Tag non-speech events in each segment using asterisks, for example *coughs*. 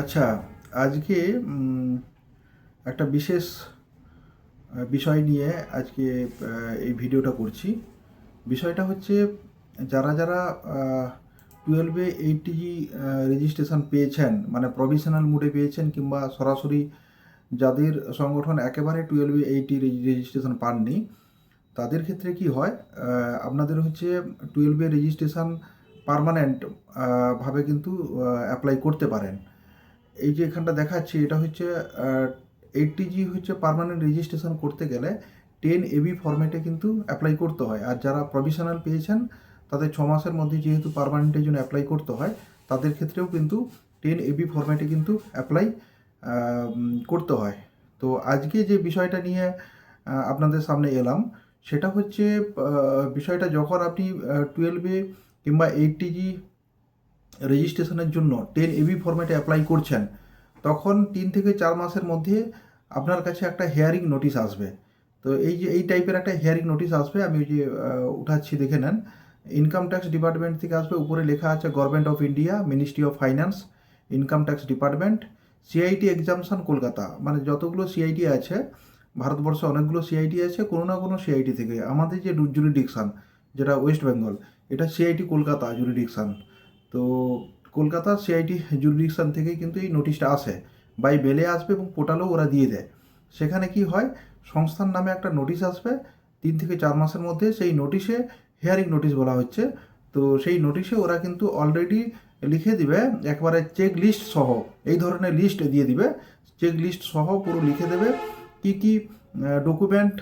আচ্ছা আজকে একটা বিশেষ বিষয় নিয়ে আজকে এই ভিডিওটা করছি। বিষয়টা হচ্ছে, যারা যারা টুয়েলভে এইটিজি রেজিস্ট্রেশন পেয়েছেন মানে প্রভিশনাল মুডে পেয়েছেন কিংবা সরাসরি যাদের সংগঠন একেবারে টুয়েলভে এইটি রেজিস্ট্রেশন পাননি, তাদের ক্ষেত্রে কি হয় আপনাদের হচ্ছে টুয়েলভে রেজিস্ট্রেশন পারমানেন্ট ভাবে কিন্তু অ্যাপ্লাই করতে পারেন। এই যে এখানটা দেখাচ্ছি, এটা হচ্ছে এইটটি জি হচ্ছে পার্মানেন্ট রেজিস্ট্রেশন করতে গেলে টেন এবি ফরম্যাটে কিন্তু অ্যাপ্লাই করতে হয়। আর যারা প্রভিশনাল পেয়েছেন, তাদের ছ মাসের মধ্যে যেহেতু পার্মানেন্টের জন্য অ্যাপ্লাই করতে হয়, তাদের ক্ষেত্রেও কিন্তু টেন এবি ফরম্যাটে কিন্তু অ্যাপ্লাই করতে হয়। তো আজকে যে বিষয়টা নিয়ে আপনাদের সামনে এলাম, সেটা হচ্ছে বিষয়টা যখন আপনি টুয়েলভে কিংবা এইটটি জি রেজিস্ট্রেশনের জন্য টেন এবি ফরম্যাটে অ্যাপ্লাই করছেন, তখন তিন থেকে চার মাসের মধ্যে আপনার কাছে একটা হেয়ারিং নোটিশ আসবে। তো এই যে, এই টাইপের একটা হেয়ারিং নোটিশ আসবে, আমি ওই যে উঠাচ্ছি, দেখে নেন। ইনকাম ট্যাক্স ডিপার্টমেন্ট থেকে আসবে, উপরে লেখা আছে government of India ministry of finance income tax department CIT exemption Kolkata. মানে যতগুলো সিআইটি আছে, ভারতবর্ষে অনেকগুলো সিআইটি আছে, কোনো না কোনো সিআইটি থেকে। আমাদের যে জুরিডিকশান যেটা ওয়েস্ট বেঙ্গল এটা সিআইটি কলকাতা জুরিডিকশান তো কলকাতা সিআইটি জুরিডিকশান থেকেই কিন্তু এই নোটিশটা আসে। বাই বেলে আসবে এবং পোর্টালেও ওরা দিয়ে দেয়। সেখানে কি হয়? সংস্থার নামে একটা নোটিশ আসবে। তিন থেকে চার মাসের মধ্যে সেই নোটিশে হেয়ারিং নোটিশ বলা হচ্ছে। তো সেই নোটিশে ওরা কিন্তু অলরেডি লিখে দিবে, একবারে চেক লিস্ট সহ। এই ধরনের লিস্ট দিয়ে দিবে। চেক লিস্ট সহ পুরো লিখে দেবে কি কি ডকুমেন্ট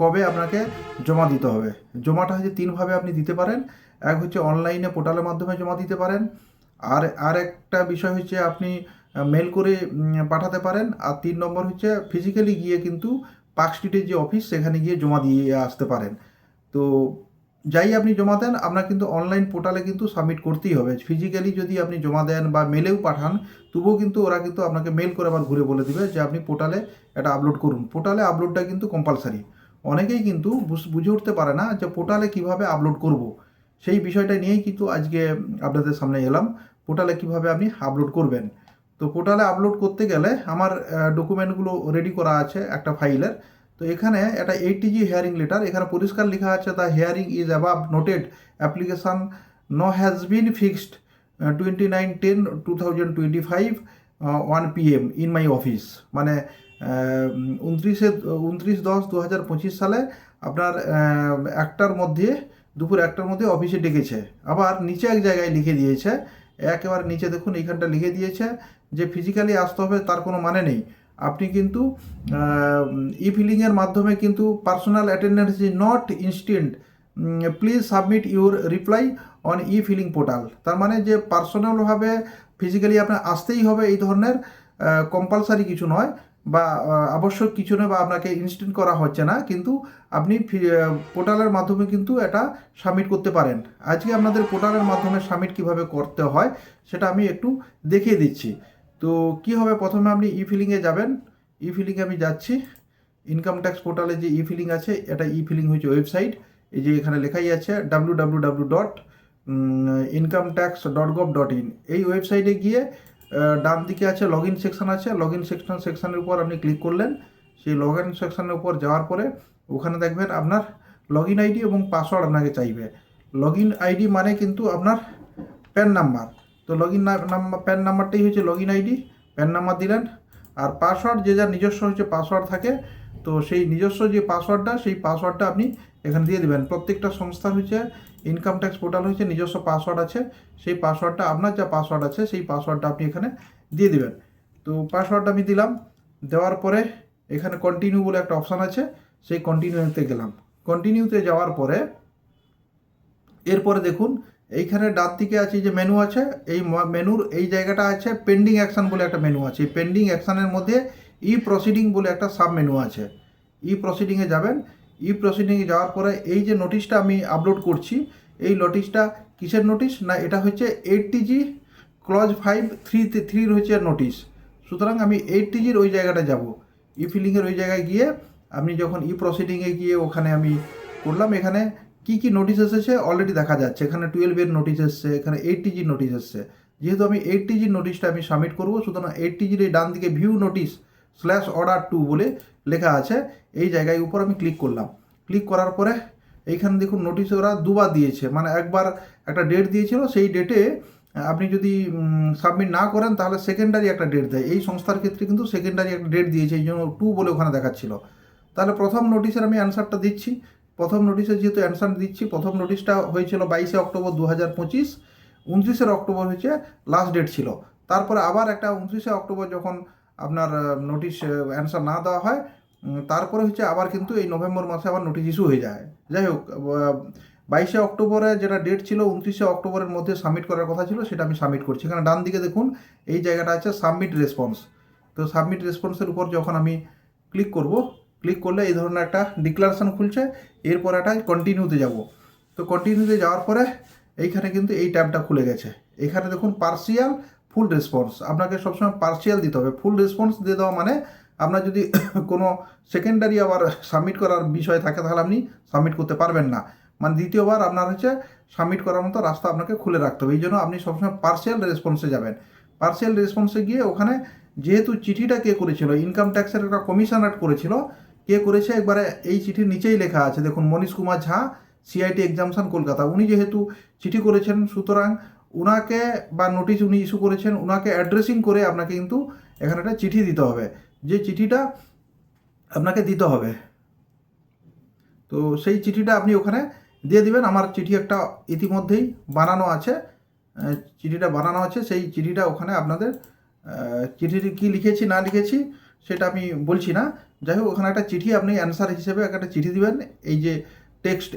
কবে আপনাকে জমা দিতে হবে। জমাটা হচ্ছে তিনভাবে আপনি দিতে পারেন। এক হচ্ছে অনলাইনে পোর্টালের মাধ্যমে জমা দিতে পারেন, আর আর একটা বিষয় হচ্ছে আপনি মেল করে পাঠাতে পারেন, আর তিন নম্বর হচ্ছে ফিজিক্যালি গিয়ে কিন্তু পার্ক স্ট্রিটের যে অফিস সেখানে গিয়ে জমা দিয়ে আসতে পারেন। তো যাই আপনি জমা দেন, আপনার কিন্তু অনলাইন পোর্টালে কিন্তু সাবমিট করতেই হবে। ফিজিক্যালি যদি আপনি জমা দেন বা মেলেও পাঠান, তবুও কিন্তু ওরা কিন্তু আপনাকে মেল করে আবার ঘুরে বলে দেবে যে আপনি পোর্টালে এটা আপলোড করুন। পোর্টালে আপলোডটা কিন্তু কম্পালসারি অনেকেই কিন্তু বুঝ- উঠতে পারে না যে পোর্টালে কীভাবে আপলোড করব। সেই বিষয়টা নিয়েই কিন্তু আজকে আপনাদের সামনে এলাম। পোর্টালে কীভাবে আপনি আপলোড করবেন? তো পোর্টালে আপলোড করতে গেলে আমার ডকুমেন্টগুলো রেডি করা আছে একটা ফাইলের তো এখানে একটা এইটিজি হেয়ারিং লেটার এখানে পরিষ্কার লেখা আছে the hearing is above noted application no has been fixed twenty nine ten two thousand twenty five one P M in my office মানে উনত্রিশে, উনত্রিশ দশ দু হাজার পঁচিশ সালে আপনার একটার মধ্যে দুপুর একটার মধ্যে অফিসে ডেকেছে। আবার নিচে এক জায়গায় লিখে দিয়েছে। একেবারে নিচে দেখুন, এইখানটা লিখে দিয়েছে যে, ফিজিক্যালি আসতে হবে, তার কোনো মানে নেই। আপনি কিন্তু ই ফিলিংয়ের মাধ্যমে কিন্তু personal attendance is not instant please submit your reply on e filing portal তার মানে যে পার্সোনালভাবে ফিজিক্যালি আপনার আসতেই হবে এই ধরনের কম্পালসারি কিছু নয়। বা আবশ্যক কিছু নয় বা আপনাকে ইনস্ট্যান্ট করা হচ্ছে না, কিন্তু আপনি পোর্টালের মাধ্যমে কিন্তু এটা সাবমিট করতে পারেন। আজকে আপনাদের পোর্টালের মাধ্যমে সাবমিট কীভাবে করতে হয়, সেটা আমি একটু দেখিয়ে দিচ্ছি। তো, কি হবে? প্রথমে আপনি ই ফিলিংয়ে যাবেন। ই ফিলিংয়ে আমি যাচ্ছি। ইনকাম ট্যাক্স পোর্টালে যে ই ফিলিং আছে, এটা ই ফিলিং হচ্ছে ওয়েবসাইট এই যে এখানে লেখাই আছে W W W dot income tax dot gov dot in এই ওয়েবসাইটে গিয়ে ডান দিকে আছে লগ ইন সেকশান আছে। লগ ইন সেকশন সেকশানের উপর আপনি ক্লিক করলেন। সেই লগ ইন সেকশানের উপর যাওয়ার পরে ওখানে দেখবেন আপনার লগ ইন আইডি এবং পাসওয়ার্ড আপনাকে চাইবে। লগ ইন আইডি মানে কিন্তু আপনার প্যান নাম্বার তো লগ ইন নাম্বার প্যান নাম্বারটাই হচ্ছে log in ID PAN number দিলেন। আর পাসওয়ার্ড যে যার নিজস্ব হচ্ছে পাসওয়ার্ড থাকে তো সেই নিজস্ব যে পাসওয়ার্ডটা সেই পাসওয়ার্ডটা আপনি এখানে দিয়ে দেবেন। প্রত্যেকটা সংস্থা হচ্ছে ইনকাম ট্যাক্স পোর্টাল হয়েছে নিজস্ব পাসওয়ার্ড আছে। সেই পাসওয়ার্ডটা আপনার যা পাসওয়ার্ড আছে, সেই পাসওয়ার্ডটা আপনি এখানে দিয়ে দেবেন। তো পাসওয়ার্ডটা আমি দিলাম। দেওয়ার পরে এখানে কন্টিনিউ বলে একটা অপশান আছে, সেই কন্টিনিউতে গেলাম। কন্টিনিউতে যাওয়ার পরে এরপরে দেখুন, এইখানে ডান দিকে আছে যে মেনু আছে, এই মেনুর এই জায়গাটা আছে পেন্ডিং অ্যাকশন বলে একটা মেনু আছে। পেন্ডিং অ্যাকশানের মধ্যে ই প্রসিডিং বলে একটা সাব মেনু আছে। ই প্রসিডিংয়ে যাবেন। ই প্রসিডিংয়ে যাওয়ার পরে এই যে নোটিশটা আমি আপলোড করছি, এই নোটিশটা কিসের নোটিশ না, এটা হচ্ছে eighty G clause five three থ্রির হচ্ছে নোটিশ সুতরাং আমি এইট টিজির ওই জায়গাটা যাব। ই ফিলিংয়ের ওই জায়গায় গিয়ে আপনি যখন ই প্রসিডিংয়ে গিয়ে ওখানে আমি করলাম, এখানে কি কি নোটিশ এসেছে অলরেডি দেখা যাচ্ছে। এখানে টুয়েলভের নোটিশ এসছে, এখানে এইট টিজির নোটিশ এসছে। যেহেতু আমি এইট টিজির নোটিশটা আমি সাবমিট করব, সুতরাং এইট টিজির এই ডান দিকে view notice slash order to বলে লেখা আছে। এই জায়গায় উপর আমি ক্লিক করলাম। ক্লিক করার পরে এইখানে দেখুন নোটিশ ওরা দুবার দিয়েছে। মানে একবার একটা ডেট দিয়েছিল, সেই ডেটে আপনি যদি সাবমিট না করেন তাহলে সেকেন্ডারি একটা ডেট দেয়। এই সংস্থার ক্ষেত্রে কিন্তু সেকেন্ডারি একটা ডেট দিয়েছে, এই জন্য টু বলে ওখানে দেখাচ্ছিল। তাহলে প্রথম নোটিশের আমি অ্যান্সারটা দিচ্ছি। প্রথম নোটিশে যেহেতু অ্যান্সার দিচ্ছি, প্রথম নোটিশটা হয়েছিল বাইশে অক্টোবর দু হাজার পঁচিশ। উনত্রিশে অক্টোবর হয়েছে লাস্ট ডেট ছিল। তারপরে আবার একটা উনত্রিশে অক্টোবর যখন আপনার নোটিশ অ্যান্সার না দেওয়া হয় তারপরে হচ্ছে আবার কিন্তু এই নভেম্বর মাসে আবার নোটিশ ইস্যু হয়ে যায়। যাই হোক বাইশে অক্টোবরে যেটা ডেট ছিল, উনত্রিশে অক্টোবরের মধ্যে সাবমিট করার কথা ছিল, সেটা আমি সাবমিট করছি। এখানে ডান দিকে দেখুন, এই জায়গাটা আছে সাবমিট রেসপন্স তো সাবমিট রেসপন্সের উপর যখন আমি ক্লিক করব ক্লিক করলে এই ধরনের একটা ডিক্লারেশন খুলছে, এরপর একটা কন্টিনিউতে যাব। তো কন্টিনিউতে যাওয়ার পরে এইখানে কিন্তু এই ট্যাবটা খুলে গেছে। এখানে দেখুন পার্সিয়াল ফুল রেসপন্স আপনাকে সবসময় পার্সিয়াল দিতে হবে। ফুল রেসপন্স দিয়ে দেওয়া মানে আপনার যদি *coughs* কোনো সেকেন্ডারি আবার সাবমিট করার বিষয় থাকে, তাহলে আপনি সাবমিট করতে পারবেন না। মানে দ্বিতীয়বার আপনার হচ্ছে সাবমিট করার মতো রাস্তা আপনাকে খুলে রাখতে হবে। এই জন্য আপনি সবসময় পার্সিয়াল রেসপন্সে যাবেন। পার্সিয়াল রেসপন্সে গিয়ে ওখানে যেহেতু চিঠিটা কে করেছিল ইনকাম ট্যাক্সের একটা কমিশনার করেছিল, কে করেছে? একবারে এই চিঠির নিচেই লেখা আছে। দেখুন, মনীষ কুমার ঝা সিআইটি এক্সামশন কলকাতা। উনি যেহেতু চিঠি করেছেন, সুতরাং উনাকে বা নোটিশ উনি ইস্যু করেছেন ওনাকে অ্যাড্রেসিং করে আপনাকে কিন্তু এখানে একটা চিঠি দিতে হবে। যে চিঠিটা আপনাকে দিতে হবে। তো সেই চিঠিটা আপনি ওখানে দিয়ে দিবেন। আমার চিঠি একটা ইতিমধ্যেই বানানো আছে। চিঠিটা বানানো আছে। সেই চিঠিটা ওখানে আপনাদের চিঠিটি কী লিখেছি, না লিখেছি সেটা আমি বলছি না। যাই হোক, ওখানে একটা চিঠি আপনি অ্যান্সার হিসেবে একটা চিঠি দিবেন। এই যে টেক্সট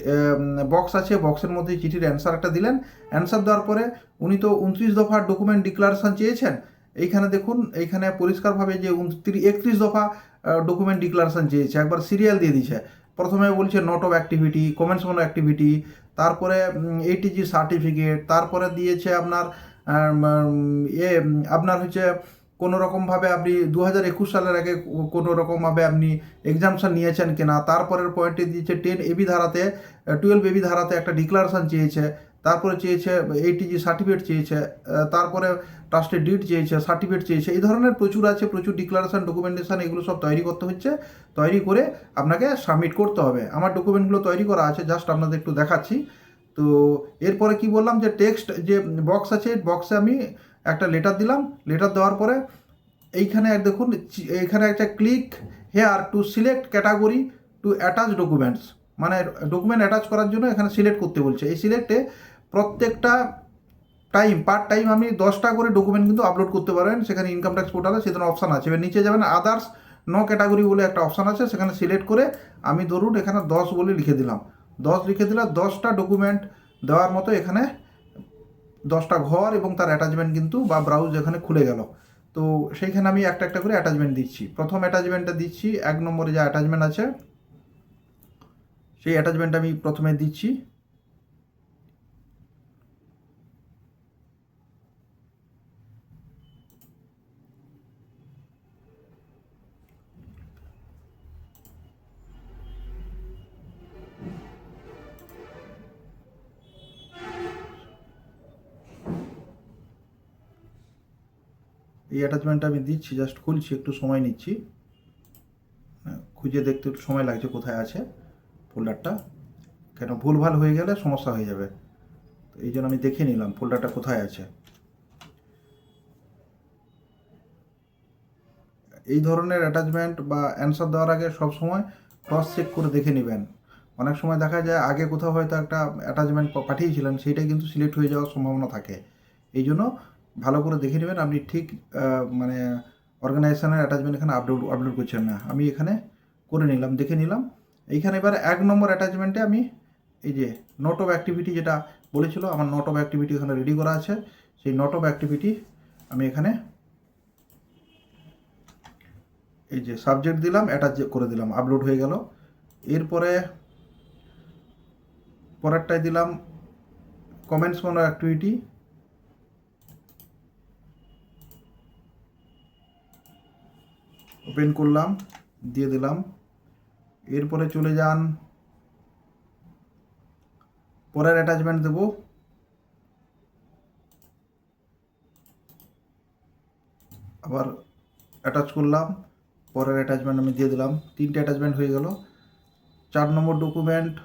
বক্স আছে, বক্সের মধ্যে চিঠির অ্যান্সার একটা দিলেন। অ্যান্সার দেওয়ার পরে উনি তো উনত্রিশ দফার ডকুমেন্ট ডিক্লারেশন চেয়েছেন। এইখানে দেখুন, এইখানে পরিষ্কারভাবে যে একত্রিশ দফা ডকুমেন্ট ডিক্লারেশন চেয়েছে। একবার সিরিয়াল দিয়ে দিয়েছে। প্রথমে বলছে note of activity comments on activity তারপরে এইটিজি সার্টিফিকেট তারপরে দিয়েছে আপনার এ, আপনার হচ্ছে কোনো রকমভাবে আপনি দু হাজার একুশ সালের আগে কোনো রকমভাবে আপনি এক্সামশন নিয়েছেন কিনা, তারপরের পয়েন্টে দিয়েছে টেন এবি ধারাতে টুয়েলভ এবি ধারাতে একটা ডিক্লারেশন চেয়েছে, তারপরে চেয়েছে এইটিজি সার্টিফিকেট চেয়েছে তারপরে ট্রাস্টের ডিট চেয়েছে সার্টিফিকেট চেয়েছে, এই ধরনের প্রচুর আছে, প্রচুর ডিক্লারেশন ডকুমেন্টেশন এগুলো সব তৈরি করতে হচ্ছে, তৈরি করে আপনাকে সাবমিট করতে হবে। আমার ডকুমেন্টগুলো তৈরি করা আছে জাস্ট আপনাদের একটু দেখাচ্ছি। তো এরপরে কি বললাম যে টেক্সট যে বক্স আছে বক্সে আমি একটা লেটার দিলাম লেটার দেওয়ার পরে এইখানে দেখুন এইখানে একটা click here to select category to attach documents মানে ডকুমেন্ট অ্যাটাচ করার জন্য এখানে সিলেক্ট করতে বলছে। এই সিলেক্টে প্রত্যেকটা টাইম পার টাইম আপনি দশটা করে ডকুমেন্ট কিন্তু আপলোড করতে পারবেন সেখানে ইনকাম ট্যাক্স পোর্টালে সেখানে অপশান আছে। এবার নিচে যাবেন আদার্স নো ক্যাটাগরি বলে একটা অপশান আছে। সেখানে সিলেক্ট করে আমি ধরুন এখানে দশ বলে লিখে দিলাম। দশ লিখে দিলে দশটা ডকুমেন্ট দেওয়ার মতো এখানে দশটা ঘর এবং তার অ্যাটাচমেন্ট কিন্তু বা ব্রাউজ এখানে খুলে গেল। তো সেইখানে আমি একটা একটা করে অ্যাটাচমেন্ট দিচ্ছি। প্রথম অ্যাটাচমেন্টটা দিচ্ছি, এক নম্বরে যা অ্যাটাচমেন্ট আছে, সেই অ্যাটাচমেন্ট আমি প্রথমে দিচ্ছি। এই অ্যাটাচমেন্টটা আমি দিচ্ছি জাস্ট খুলছি একটু সময় নিচ্ছি। হ্যাঁ, খুঁজে দেখতে একটু সময় লাগছে কোথায় আছে ফোল্ডারটা কেন ভুলভাল হয়ে গেলে সমস্যা হয়ে যাবে। তো এই জন্য আমি দেখে নিলাম ফোল্ডারটা কোথায় আছে। এই ধরনের অ্যাটাচমেন্ট বা অ্যান্সার দেওয়ার আগে সব সময় ক্রস চেক করে দেখে নেবেন। অনেক সময় দেখা যায় আগে কোথাও হয়তো একটা অ্যাটাচমেন্ট পাঠিয়েছিলেন সেইটাই কিন্তু সিলেক্ট হয়ে যাওয়ার সম্ভাবনা থাকে। এই জন্য ভালো করে দেখে নেবেন। আপনি ঠিক মানে অর্গানাইজেশনের অ্যাটাচমেন্ট এখানে আপলোড আপলোড করছেন না। আমি এখানে করে নিলাম, দেখে নিলাম। এইখানে এবার এক নম্বর অ্যাটাচমেন্টে আমি এই যে নোট অফ অ্যাক্টিভিটি যেটা বলেছিল, আমার নোট অফ অ্যাক্টিভিটি এখানে রেডি করা আছে। সেই নোট অফ অ্যাক্টিভিটি আমি এখানে এই যে সাবজেক্ট দিলাম অ্যাটাচ করে দিলাম আপলোড হয়ে গেল। এরপরে পরেরটায় দিলাম কমেন্টস কোনো অ্যাক্টিভিটি ওপেন করলাম, দিয়ে দিলাম। এরপরে চলে যান। পরের অ্যাটাচমেন্ট দেব। আবার অ্যাটাচ করলাম। পরের অ্যাটাচমেন্ট আমি দিয়ে দিলাম। তিনটে অ্যাটাচমেন্ট হয়ে গেল। চার নম্বর ডকুমেন্ট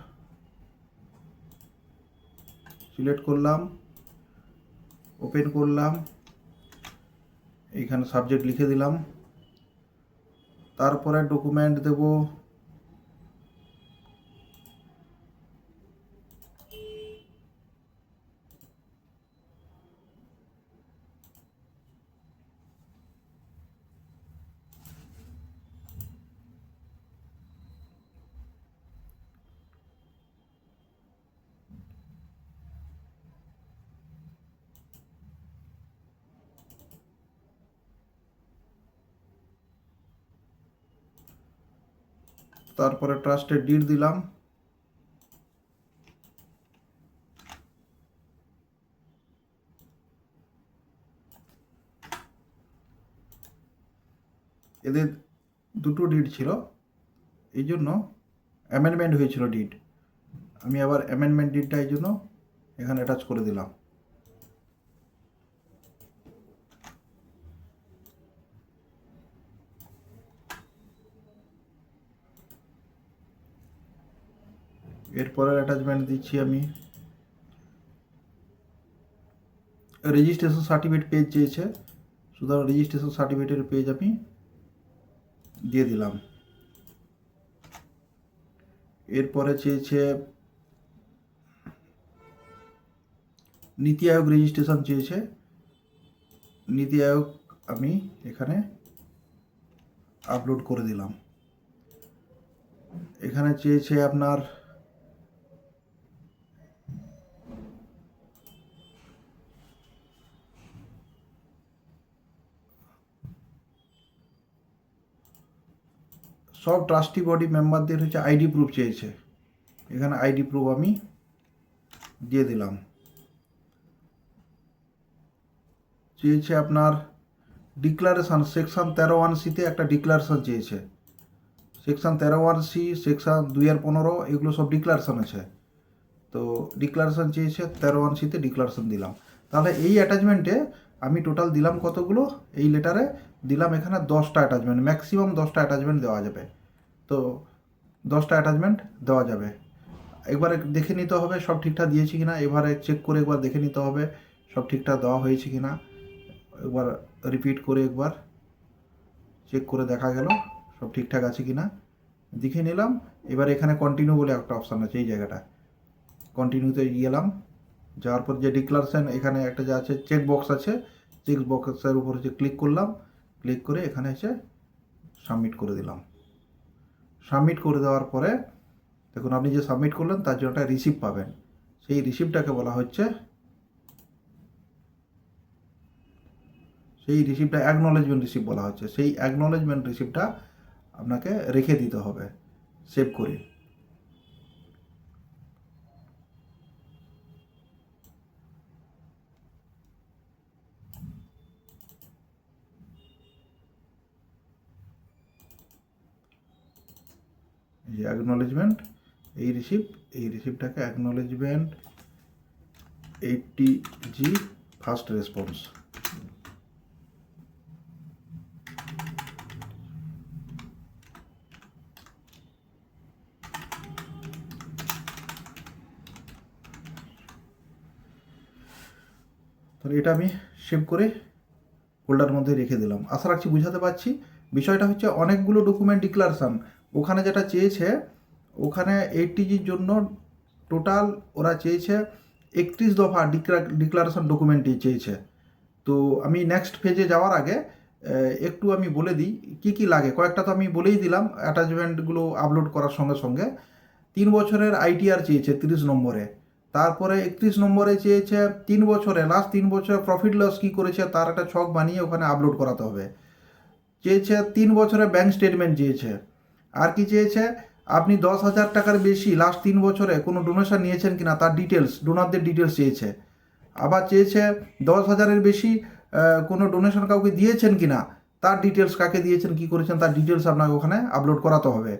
সিলেক্ট করলাম। ওপেন করলাম। এইখানে সাবজেক্ট লিখে দিলাম। তারপরে ডকুমেন্ট দেব। তারপরে ট্রাস্টের ডিট দিলাম। এদের দুটো ডিট ছিল। এই জন্য অ্যামেন্ডমেন্ট হয়েছিল ডিট আমি আবার অ্যামেন্ডমেন্ট ডিটটা এই জন্য এখানে অ্যাটাচ করে দিলাম। এরপরের অ্যাটাচমেন্ট দিচ্ছি আমি। রেজিস্ট্রেশন সার্টিফিকেট পেজ চেয়েছে। সুতরাং রেজিস্ট্রেশন সার্টিফিকেটের পেজ আমি দিয়ে দিলাম। এরপরে চেয়েছে নীতি আয়োগ রেজিস্ট্রেশন চেয়েছে। নীতি আয়োগ আমি এখানে আপলোড করে দিলাম। এখানে চেয়েছে আপনার সব ট্রাস্টি বডি মেম্বারদের হচ্ছে আইডি প্রুফ চেয়েছে। এখানে আইডি প্রুফ আমি দিয়ে দিলাম। চেয়েছে আপনার ডিক্লারেশন সেকশন তেরো ওয়ান সিতে একটা ডিক্লারেশন চেয়েছে। সেকশন তেরো ওয়ান সি সেকশন দুই আর পনেরো, এগুলো সব ডিক্লারেশন আছে। তো ডিক্লারেশন চেয়েছে, তেরো ওয়ান সিতে ডিক্লারেশন দিলাম। তাহলে এই অ্যাটাচমেন্টে আমি টোটাল দিলাম কতগুলো? এই লেটারে দিলাম এখানে দশটা অ্যাটাচমেন্ট ম্যাক্সিমাম দশটা অ্যাটাচমেন্ট দেওয়া যাবে। তো দশটা অ্যাটাচমেন্ট দেওয়া যাবে। একবারে দেখে নিতে হবে সব ঠিকঠাক দিয়েছি কিনা, এবারে চেক করে একবার দেখে নিতে হবে সব ঠিকঠাক দেওয়া হয়েছে কিনা। একবার রিপিট করে একবার চেক করে দেখা গেল সব ঠিকঠাক আছে কিনা। দেখে নিলাম, এবার এখানে কন্টিনিউ বলে একটা অপশান আছে এই জায়গাটা। কন্টিনিউতে গেলাম, যাওয়ার পর যে ডিক্লারেশন এখানে একটা যা আছে চেক বক্স আছে চেক বক্সের উপর হচ্ছে ক্লিক করলাম। ক্লিক করে এখানে এসে সাবমিট করে দিলাম। সাবমিট করে দেওয়ার পরে দেখুন, আপনি যে সাবমিট করলেন, তার জন্য একটা রিসিপ্ট পাবেন। সেই রিসিপ্টটাকে বলা হচ্ছে, সেই রিসিপ্টটা অ্যাকনলেজমেন্ট রিসিপ্ট বলা হচ্ছে। সেই অ্যাকনলেজমেন্ট রিসিপ্টটা আপনাকে রেখে দিতে হবে। সেভ করে এই যে অ্যাকনলেজমেন্ট এই রিসিপ্ট এই রিসিপ্টটাকে acknowledgement eighty G first response তাহলে এটা আমি সেভ করে ফোল্ডার মধ্যে রেখে দিলাম। আশা রাখছি বুঝাতে পারছি। বিষয়টা হচ্ছে অনেকগুলো ডকুমেন্ট ডিক্লারেশন ওখানে যেটা চেয়েছে, ওখানে এইটিজির জন্য টোটাল ওরা চেয়েছে একত্রিশ দফা ডিক্লারেশন ডকুমেন্টই চেয়েছে। তো আমি নেক্সট ফেজে যাওয়ার আগে একটু আমি বলে দিই, কি কি লাগে? কয়েকটা তো আমি বলেই দিলাম অ্যাটাচমেন্টগুলো আপলোড করার সঙ্গে সঙ্গে। তিন বছরের আইটিআর চেয়েছে তিরিশ নম্বরে। তারপরে একত্রিশ নম্বরে চেয়েছে তিন বছরে লাস্ট তিন বছরে প্রফিট লস কী করেছে তার একটা ছক বানিয়ে ওখানে আপলোড করাতে হবে। চেয়েছে তিন বছরে ব্যাংক স্টেটমেন্ট চেয়েছে। আর কি চেয়েছে? আপনি দশ হাজার টাকার বেশি লাস্ট তিন বছরে কোনো ডোনেশন নিয়েছেন কিনা? তার ডিটেলস ডোনারদের ডিটেলস চেয়েছে। আবার চেয়েছে দশ হাজারের বেশি কোনো ডোনেশন কাউকে দিয়েছেন কিনা? তার ডিটেলস কাকে দিয়েছেন, কি করেছেন, তার ডিটেলস আপনাকে ওখানে আপলোড করাতে হবে।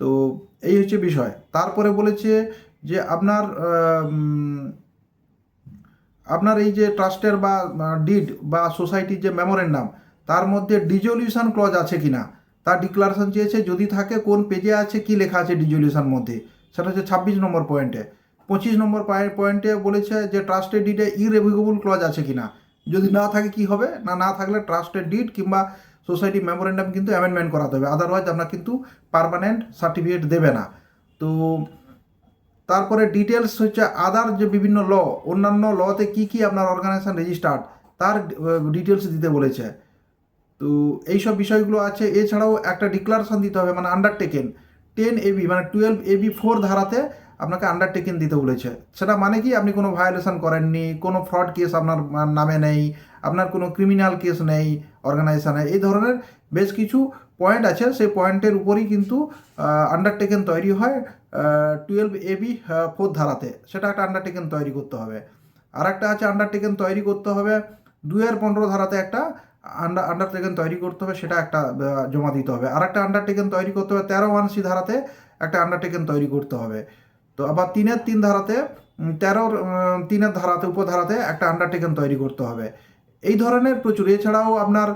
তো এই হচ্ছে বিষয়। তারপরে বলেছে যে আপনার আপনার এই যে ট্রাস্টের বা ডিড বা সোসাইটির যে মেমোরেন্ডাম তার মধ্যে ডিজলিউশন ক্লজ আছে কিনা? তার ডিক্লারেশন চেয়েছে, যদি থাকে কোন পেজে আছে, কি লেখা আছে ডিজলিউশন মধ্যে? সেটা হচ্ছে ছাব্বিশ নম্বর পয়েন্টে পঁচিশ নম্বর পয়েন্টে বলেছে যে ট্রাস্টেড ডিডে ইরেভিকেবল ক্লজ আছে কি না যদি না থাকে কি হবে? না না থাকলে ট্রাস্টেড ডিড কিংবা সোসাইটি মেমোরেন্ডাম কিন্তু অ্যামেন্ডমেন্ট করাতে হবে। আদারওয়াইজ আপনার কিন্তু পারমানেন্ট সার্টিফিকেট দেবে না। তো তারপরে ডিটেলস হচ্ছে আদার যে বিভিন্ন ল অন্যান্য লতে কি কি আপনার অর্গানাইজেশন রেজিস্টার্ড তার ডিটেলস দিতে বলেছে। তো এই সব বিষয়গুলো আছে। এছাড়াও একটা ডিক্লারেশন দিতে হবে মানে আন্ডারটেকেন টেন এবি মানে টুয়েলভ এবি ফোর ধারাতে আপনাকে আন্ডারটেকেন দিতে বলেছে। সেটা মানে কি? আপনি কোনো ভায়োলেশন করেননি, কোনো ফ্রড কেস আপনার নামে নেই, আপনার কোনো ক্রিমিনাল কেস নেই অর্গানাইজেশনে এই ধরনের বেশ কিছু পয়েন্ট আছে। সেই পয়েন্টের উপরই কিন্তু আন্ডারটেকেন তৈরি হয় টুয়েলভ এবি ফোর ধারাতে। সেটা একটা আন্ডারটেকেন তৈরি করতে হবে। আর একটা আছে আন্ডারটেকেন তৈরি করতে হবে। দুয়ের পনেরো ধারাতে একটা আন্ডার আন্ডারটেকেন তৈরি করতে হবে, সেটা একটা জমা দিতে হবে। আর একটা আন্ডারটেকেন তৈরি করতে হবে, তেরো ওয়ান সি ধারাতে একটা আন্ডারটেকেন তৈরি করতে হবে। তো আবার তিনের তিন ধারাতে তেরোর তিনের ধারাতে উপধারাতে একটা আন্ডারটেকেন তৈরি করতে হবে। এই ধরনের প্রচুর। এছাড়াও আপনার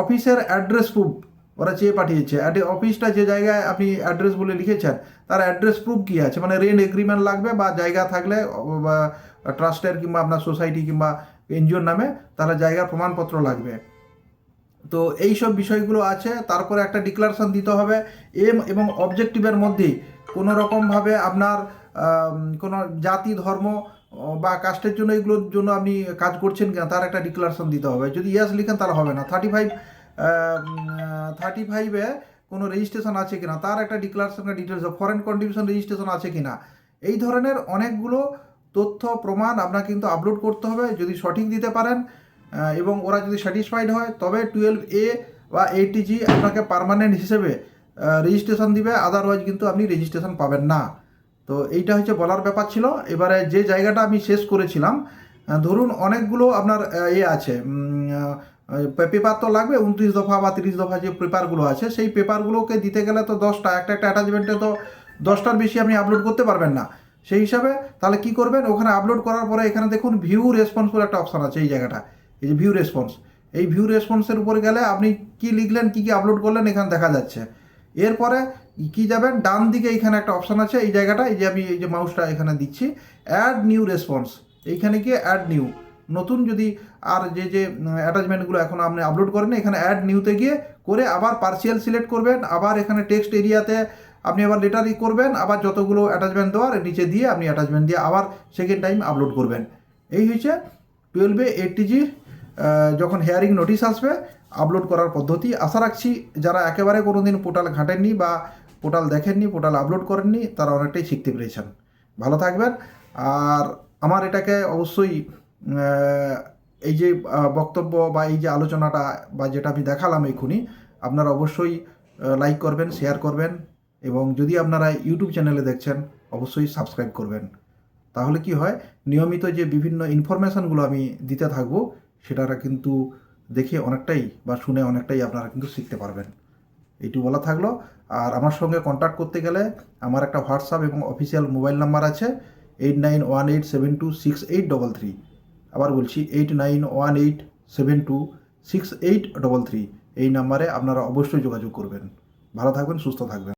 অফিসের অ্যাড্রেস প্রুফ ওরা চেয়ে পাঠিয়েছে। অফিসটা যে জায়গায় আপনি অ্যাড্রেস বলে লিখেছেন, তার অ্যাড্রেস প্রুফ কী আছে? মানে রেন্ট এগ্রিমেন্ট লাগবে বা জায়গা থাকলে বা ট্রাস্টের কিংবা আপনার সোসাইটি কিংবা এনজিওর নামে তাহলে জায়গার প্রমাণপত্র লাগবে। তো এই সব বিষয়গুলো আছে, তারপরে একটা ডিক্লারেশন দিতে হবে। এম এবং অবজেক্টিভের মধ্যে কোনো রকমভাবে আপনার কোনো জাতি, ধর্ম বা কাস্টের জন্য এগুলোর জন্য আপনি কাজ করছেন কিনা, তার একটা ডিক্লারেশন দিতে হবে। যদি ইয়াস লিখেন তাহলে হবে না। থার্টি ফাইভ থার্টি ফাইভে কোনো রেজিস্ট্রেশন আছে কিনা, তার একটা declaration details foreign contribution registration আছে কিনা, এই ধরনের অনেকগুলো তথ্য, প্রমাণ আপনাকে কিন্তু আপলোড করতে হবে। যদি সঠিক দিতে পারেন এবং ওরা যদি স্যাটিসফাইড হয়, তবে টুয়েলভ এ বা এইটি জি আপনাকে পারমানেন্ট হিসেবে রেজিস্ট্রেশন দিবে আদারওয়াইজ কিন্তু আপনি রেজিস্ট্রেশন পাবেন না। তো এইটা হচ্ছে বলার ব্যাপার ছিল। এবারে যে জায়গাটা আমি শেষ করেছিলাম ধরুন অনেকগুলো আপনার এ আছে। পেপার তো লাগবে, উনত্রিশ দফা বা তিরিশ দফা যে পেপারগুলো আছে, সেই পেপারগুলোকে দিতে গেলে তো দশটা, একটা একটা অ্যাটাচমেন্টে তো দশটার বেশি আপনি আপলোড করতে পারবেন না। সেই হিসাবে তাহলে কি করবেন? ওখানে আপলোড করার পরে এখানে দেখুন ভিউ রেসপন্স বলে একটা অপশান আছে এই জায়গাটা। এই যে ভিউ রেসপন্স এই ভিউ রেসপন্সের উপরে গেলে আপনি কি লিখলেন, কি কি আপলোড করলেন, এখানে দেখা যাচ্ছে। এরপরে কি যাবেন? ডান দিকে এখানে একটা অপশান আছে, এই জায়গাটা, এই যে আমি এই যে মাউসটা এখানে দিচ্ছি অ্যাড নিউ রেসপন্স এইখানে গিয়ে অ্যাড নিউ নতুন যদি আর যে যে অ্যাটাচমেন্টগুলো এখন আপনি আপলোড করেন, এখানে অ্যাড নিউতে গিয়ে করে আবার পার্সিয়াল সিলেক্ট করবেন, আবার এখানে টেক্সট এরিয়াতে আপনি আবার লেটারই করবেন, আবার যতগুলো অ্যাটাচমেন্ট দেওয়ার, নিচে দিয়ে আপনি অ্যাটাচমেন্ট দিয়ে আবার সেকেন্ড টাইম আপলোড করবেন। এই হচ্ছে টুয়েলভে এইটটি জি যখন হেয়ারিং নোটিশ আসবে আপলোড করার পদ্ধতি। আশা রাখছি যারা একেবারে কোনো দিন পোর্টাল ঘাঁটেননি বা পোর্টাল দেখেননি, পোর্টাল আপলোড করেননি, তারা অনেকটাই শিখতে পেরেছেন। ভালো থাকবেন। আর আমার এটাকে অবশ্যই এই যে বক্তব্য বা এই যে আলোচনাটা বা যেটা আমি দেখালাম এক্ষুনি, আপনারা অবশ্যই লাইক করবেন শেয়ার করবেন এবং যদি আপনারা ইউটিউব চ্যানেলে দেখছেন, অবশ্যই সাবস্ক্রাইব করবেন। তাহলে কি হয়, নিয়মিত যে বিভিন্ন ইনফরমেশানগুলো আমি দিতে থাকব সেটারা কিন্তু দেখে অনেকটাই বা শুনে অনেকটাই আপনারা কিন্তু শিখতে পারবেন। এইটু বলা থাকল। আর আমার সঙ্গে কন্ট্যাক্ট করতে গেলে আমার একটা হোয়াটসঅ্যাপ এবং অফিসিয়াল মোবাইল নাম্বার আছে eight nine one eight seven two six eight double three আবার বলছি eight nine one eight seven two six eight double three এই নাম্বারে আপনারা অবশ্যই যোগাযোগ করবেন। ভালো থাকবেন, সুস্থ থাকবেন।